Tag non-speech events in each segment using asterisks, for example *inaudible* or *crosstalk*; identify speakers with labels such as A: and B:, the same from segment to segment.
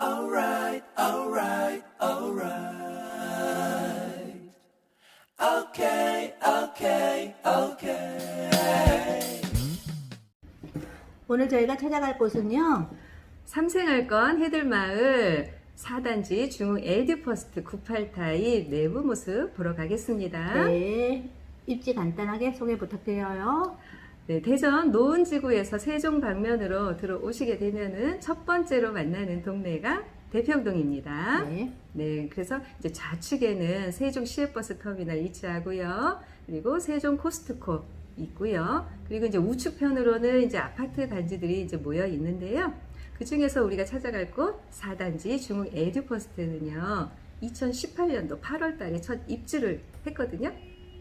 A: Alright, alright, alright. Okay, okay, okay.
B: 오늘 저희가 찾아갈 곳은요.
C: 삼생할건 해들마을 4단지 중흥 에듀퍼스트 98타입 내부 모습 보러 가겠습니다. 네.
B: 네, 입지 간단하게 소개 부탁드려요.
C: 네, 대전 노은지구에서 세종 방면으로 들어오시게 되면은 첫 번째로 만나는 동네가 대평동입니다.
B: 네,
C: 네, 그래서 이제 좌측에는 세종 시외버스 터미널 위치하고요. 그리고 세종 코스트코 있고요. 그리고 이제 우측편으로는 이제 아파트 단지들이 이제 모여 있는데요. 그 중에서 우리가 찾아갈 곳 4단지 중흥 에듀퍼스트는요. 2018년도 8월 달에 첫 입주를 했거든요.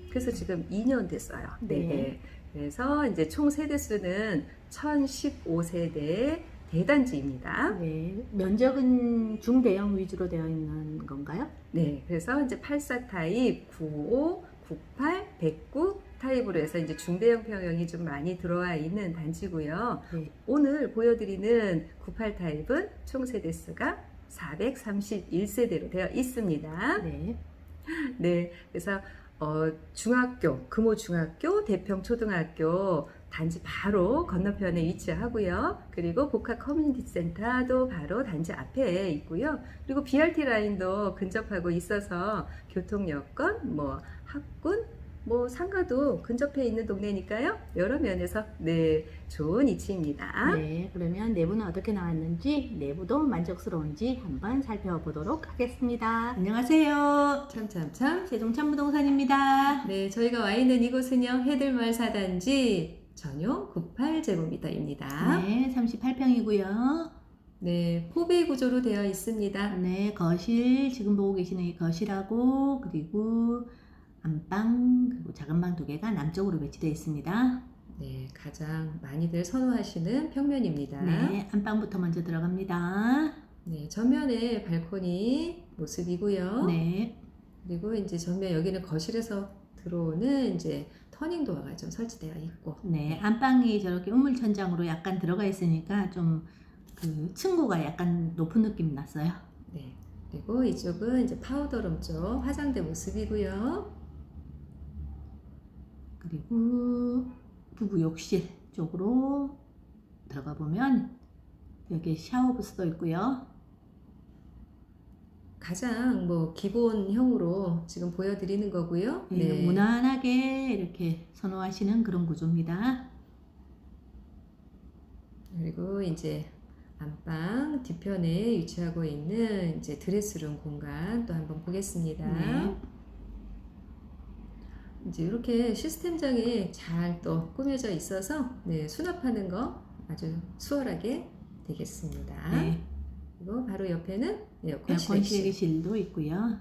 C: 그래서 지금 2년 됐어요.
B: 네.
C: 네. 그래서 이제 총 세대수는 1015세대 대단지입니다.
B: 네. 면적은 중대형 위주로 되어 있는 건가요?
C: 네, 그래서 이제 84 타입, 95, 98, 109 타입으로 해서 이제 중대형 평형이 좀 많이 들어와 있는 단지고요.
B: 네.
C: 오늘 보여드리는 98 타입은 총 세대수가 431세대로 되어 있습니다.
B: 네.
C: 네, 그래서 어, 중학교, 금호 중학교, 대평 초등학교 단지 바로 건너편에 위치하고요. 그리고 복합 커뮤니티 센터도 바로 단지 앞에 있고요. 그리고 BRT 라인도 근접하고 있어서 교통 여건, 뭐 학군, 뭐 상가도 근접해 있는 동네니까요. 여러 면에서 네 좋은 위치입니다.
B: 네, 그러면 내부는 어떻게 나왔는지, 내부도 만족스러운지 한번 살펴보도록 하겠습니다. 안녕하세요.
C: 참참참.
B: 세종참부동산입니다.
C: 네, 저희가 와 있는 이곳은요 해들마을 4단지 전용 98제곱미터입니다.
B: 네, 38평이고요.
C: 네, 포비 구조로 되어 있습니다.
B: 네, 거실, 지금 보고 계시는 이 거실하고, 그리고 안방, 그리고 작은 방 두 개가 남쪽으로 배치되어 있습니다.
C: 네, 가장 많이들 선호하시는 평면입니다.
B: 네, 안방부터 먼저 들어갑니다.
C: 네, 전면에 발코니 모습이고요.
B: 네,
C: 그리고 이제 전면 여기는 거실에서 들어오는 이제 터닝 도어가 좀 설치되어 있고.
B: 네, 안방이 저렇게 우물 천장으로 약간 들어가 있으니까 좀 그 층고가 약간 높은 느낌이 났어요.
C: 네. 그리고 이쪽은 이제 파우더룸 쪽 화장대 모습이고요.
B: 그리고 부부 욕실 쪽으로 들어가 보면 여기 샤워 부스도 있고요.
C: 가장 뭐 기본형으로 지금 보여드리는 거고요.
B: 네, 무난하게 이렇게 선호하시는 그런 구조입니다.
C: 그리고 이제 안방 뒤편에 위치하고 있는 이제 드레스룸 공간 또 한번 보겠습니다.
B: 네.
C: 이제 이렇게 시스템장이 잘또 꾸며져 있어서 네, 수납하는 거 아주 수월하게 되겠습니다.
B: 네,
C: 그리고 바로 옆에는 에어컨
B: 에어컨
C: 실외실.
B: 실외실도 있고요.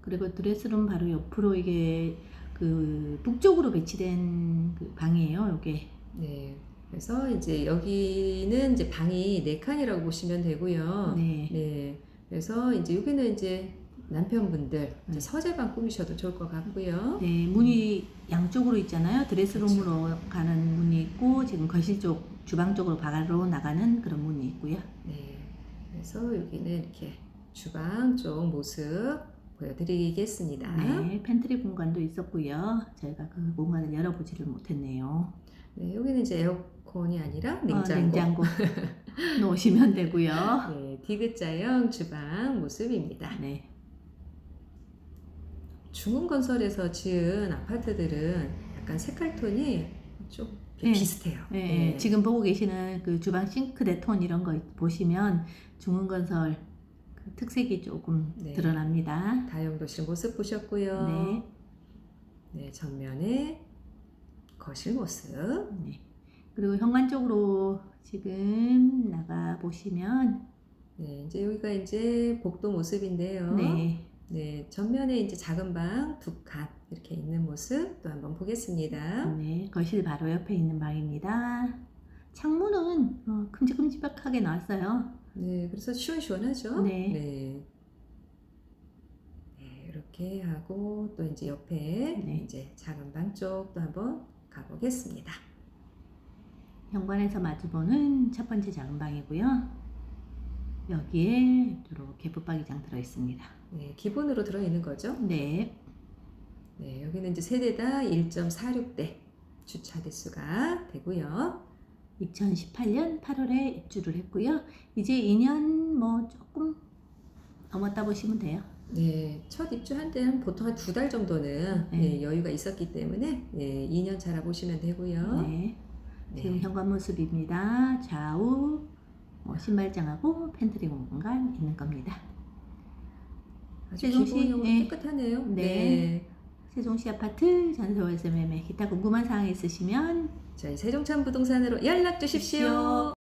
B: 그리고 드레스룸 바로 옆으로 이게 그 북쪽으로 배치된 그 방이에요. 이게
C: 네. 그래서 이제 여기는 이제 방이 네 칸이라고 보시면 되고요.
B: 네.
C: 네. 그래서 이제 여기는 이제 남편분들
B: 네.
C: 서재방 꾸미셔도 좋을 것 같고요.
B: 네, 문이 양쪽으로 있잖아요. 드레스룸으로 가는 문이 있고 지금 거실 쪽 주방 쪽으로 바로 나가는 그런 문이 있고요.
C: 네. 그래서 여기는 이렇게 주방 쪽 모습 보여드리겠습니다.
B: 네, 팬트리 공간도 있었고요. 저희가 그 공간을 열어보지를 못했네요.
C: 네, 여기는 이제 에어컨이 아니라
B: 어,
C: 냉장고.
B: 냉장고 *laughs* 놓으시면 되고요.
C: 네, 디귿자형 주방 모습입니다.
B: 네,
C: 중흥건설에서 지은 아파트들은 약간 색깔 톤이 좀
B: 네.
C: 비슷해요.
B: 네, 지금 보고 계시는 그 주방 싱크대 톤 이런 거 보시면 중흥건설 그 특색이 조금
C: 네.
B: 드러납니다.
C: 다용도실 모습 보셨고요.
B: 네,
C: 네, 전면에 거실 모습.
B: 네. 그리고 현관 쪽으로 지금 나가 보시면
C: 네, 이제 여기가 이제 복도 모습인데요.
B: 네,
C: 네, 전면에 이제 작은 방 두 칸 이렇게 있는 모습 또 한번 보겠습니다.
B: 네, 거실 바로 옆에 있는 방입니다. 창문은 어, 큼직큼직하게 나왔어요.
C: 네, 그래서 시원시원하죠?
B: 네.
C: 네. 네, 이렇게 하고 또 이제 옆에
B: 네.
C: 이제 작은 방 쪽도 한번 가보겠습니다.
B: 현관에서 마주보는 첫 번째 작은 방이고요. 여기에 이렇게 붙박이장 들어 있습니다.
C: 네, 기본으로 들어있는 거죠.
B: 네.
C: 네, 여기는 이제 세대다 1.46대 주차 대수가 되고요.
B: 2018년 8월에 입주를 했고요. 이제 2년 뭐 조금 넘었다 보시면 돼요.
C: 네, 첫 입주할 때는 보통 한 두 달 정도는
B: 네.
C: 네, 여유가 있었기 때문에 네, 2년 차라 보시면 되고요.
B: 네.
C: 네.
B: 지금 현관 모습입니다. 좌우 뭐 신발장하고 팬트리 공간 있는 겁니다. 세종시, 네.
C: 깨끗하네요.
B: 네.
C: 네.
B: 세종시 아파트 전세월세 매매 기타 궁금한 사항 있으시면
C: 저희 세종천 부동산으로 연락.
B: 주십시오.